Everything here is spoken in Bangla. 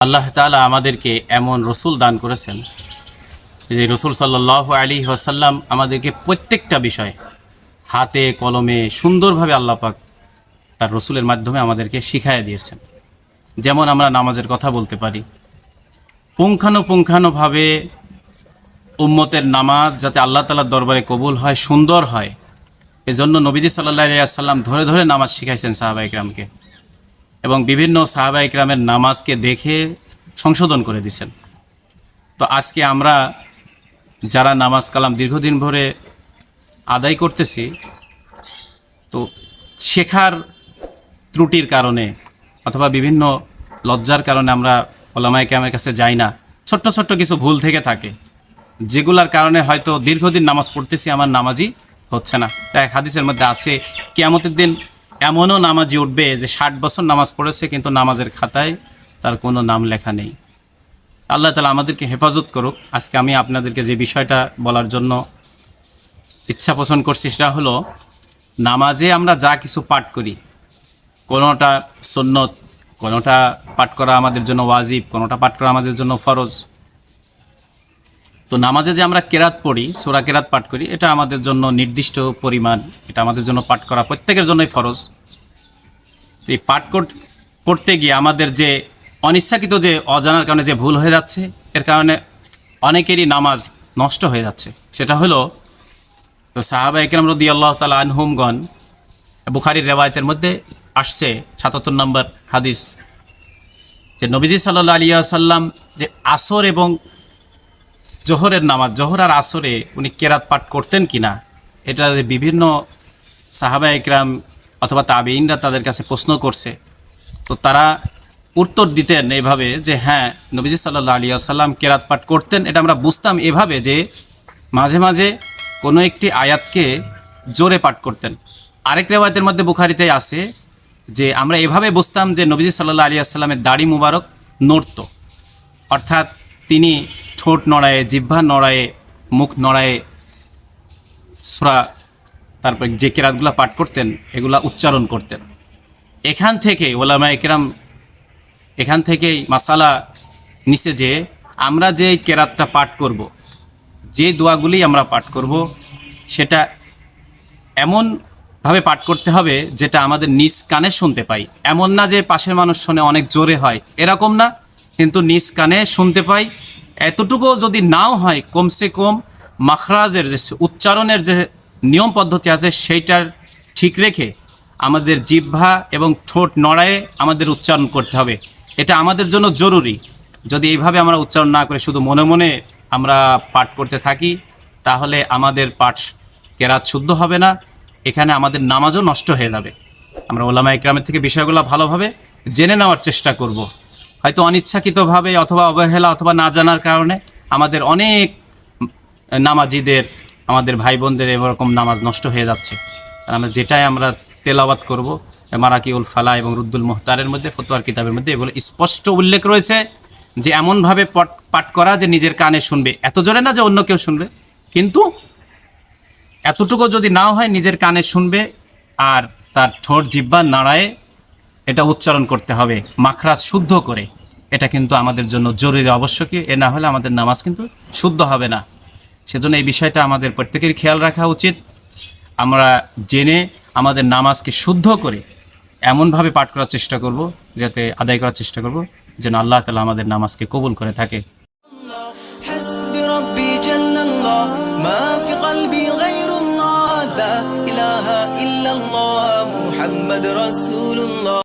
আল্লাহ তাআলা আমাদেরকে এমন রসুল দান করেছেন যে রসুল সাল্লাহ আলী ওয়াসাল্লাম আমাদেরকে প্রত্যেকটা বিষয় হাতে, কলমে সুন্দরভাবে আল্লাহ পাক তার রসুলের মাধ্যমে আমাদেরকে শিখাইয়া দিয়েছেন। যেমন আমরা নামাজের কথা বলতে পারি। পুঙ্খানুপুঙ্খানুভাবে উম্মতের নামাজ যাতে আল্লাহ তালার দরবারে কবুল হয়, সুন্দর হয়, এজন্য নবীজি সাল্লাহ আলিয়া সাল্লাম ধরে ধরে নামাজ শিখাইছেন সাহাবা ইকরামকে এবং বিভিন্ন সাহাবা ইকরামের নামাজকে দেখে সংশোধন করে দিছেন তো আজকে আমরা যারা নামাজ কালাম দীর্ঘদিন ধরে আদায় করতেছি, তো শেখার ত্রুটির কারণে অথবা বিভিন্ন লজ্জার কারণে আমরা ওলামাই ক্যামের কাছে যাই না। ছোট্ট ছোট্ট কিছু ভুল থেকে থাকে, যেগুলার কারণে হয়তো দীর্ঘদিন নামাজ পড়তেছি, আমার নামাজই হচ্ছে না। তাই হাদিসের মধ্যে আছে, কিয়ামতের দিন এমনও নামাজি উঠবে যে ষাট বছর নামাজ পড়েছে কিন্তু নামাজের খাতায় তার কোনো নাম লেখা নেই। আল্লাহ তালা আমাদেরকে হেফাজত করুক। আজকে আমি আপনাদেরকে যে বিষয়টা বলার জন্য ইচ্ছা পোষণ করছি সেটা হলো, নামাজে আমরা যা কিছু পাঠ করি, কোনোটা সুন্নত, কোনোটা পাঠ করা আমাদের জন্য ওয়াজিব, কোনোটা পাঠ করা আমাদের জন্য ফরজ তো নামাজে যে আমরা কেরাত পড়ি, সোরা কেরাত পাঠ করি, এটা আমাদের জন্য নির্দিষ্ট পরিমাণ, এটা আমাদের জন্য পাঠ করা প্রত্যেকের জন্যই ফরজ। এই পাঠ কর- করতে গিয়ে আমাদের যে অনিচ্ছাকৃত যে অজানার কারণে যে ভুল হয়ে যাচ্ছে, এর কারণে অনেকেরই নামাজ নষ্ট হয়ে যাচ্ছে। সেটা হলো, তো সাহাবা একরাম রদি আল্লাহ তালা আনহুমগণ, বুখারির রেওয়ায়তের মধ্যে আসছে সাতাত্তর নম্বর হাদিস। যে নবীজি সাল্লাহ আলিয়া সাল্লাম যে আসর এবং জোহরের নামাজ, জোহর আর আসরে উনি কেরাত পাঠ করতেন কি না এটা বিভিন্ন সাহাবা একরাম অথবা তাবেইনরা তাদের কাছে প্রশ্ন করছে। তো তারা উত্তর দিতেন এভাবে যে হ্যাঁ নবীজি সাল্লাহ আলী সাল্লাম কেরাত পাঠ করতেন। এটা আমরা বুঝতাম এভাবে যে, মাঝে মাঝে কোনো একটি আয়াতকে জোরে পাঠ করতেন। আরেক রেওয়ায়তের মধ্যে বুখারিতে আছে যে, আমরা এভাবে বুঝতাম যে, নবীজি সাল্লাহ আলী আসসালামের দাড়ি মুবারক নড়ত। অর্থাৎ তিনি ঠোঁট নড়ায়ে, জিহ্বা নড়ায়ে, মুখ নড়ায়ে সুরা, তারপর যে কেরাতগুলো পাঠ করতেন, এগুলা উচ্চারণ করতেন এখান থেকে ওলামা একরাম এখান থেকেই মাসালা নিচে যে, আমরা যে কেরাতটা পাঠ করব। যে দোয়াগুলি আমরা পাঠ করব, সেটা এমনভাবে পাঠ করতে হবে যেটা আমাদের নিজ কানে শুনতে পাই এমন না যে পাশের মানুষ শুনে অনেক জোরে হয়, এরকম না, কিন্তু নিজ কানে শুনতে পাই এতটুকু যদি নাও হয়, কমসে কম মাখরাজের যে উচ্চারণের যে নিয়ম পদ্ধতি আছে, সেইটার ঠিক রেখে আমাদের জিহ্বা এবং ঠোঁট নড়ায়ে আমাদের উচ্চারণ করতে হবে। এটা আমাদের জন্য জরুরি। যদি এইভাবে আমরা উচ্চারণ না করে, শুধু মনে মনে আমরা পাঠ করতে থাকি, তাহলে আমাদের পাঠ কেরাত শুদ্ধ হবে না। এখানে আমাদের নামাজও নষ্ট হয়ে যাবে। আমরা ওলামা ইকরামের থেকে বিষয়গুলো ভালোভাবে জেনে নেওয়ার চেষ্টা করব। হয়তো অনিচ্ছাকৃতভাবে অথবা অবহেলা অথবা না জানার কারণে আমাদের অনেক নামাজিদের, আমাদের ভাই বোনদের এরকম নামাজ নষ্ট হয়ে যাচ্ছে। আমরা যেটাই আমরা তেলাওয়াত করব, মারাকিউল ফালা এবং রুদ্দুল মোহতারের মধ্যে, ফতোয়ার কিতাবের মধ্যে, এগুলো স্পষ্ট উল্লেখ রয়েছে যে এমনভাবে পট, পাঠ করা যে নিজের কানে শুনবে। এত জোরে না যে অন্য কেউ শুনবে, কিন্তু এতটুকু যদি না হয়, নিজের কানে শুনবে আর তার ঠোঁট জিব্বা নাড়ায় এটা উচ্চারণ করতে হবে মাখরাজ শুদ্ধ করে এটা কিন্তু আমাদের জন্য জরুরি আবশ্যকীয় এ না হলে আমাদের নামাজ কিন্তু শুদ্ধ হবে না সেজন্য এই বিষয়টা আমাদের প্রত্যেকের খেয়াল রাখা উচিত আমরা জেনে আমাদের নামাজকে শুদ্ধ করে এমনভাবে পাঠ করার চেষ্টা করব যাতে আদায় করার চেষ্টা করব যেন আল্লাহ তালা আমাদের নামাজকে কবুল করে থাকে حسبي ربي جل الله ما في قلبي غير الله لا إله إلا الله محمد رسول الله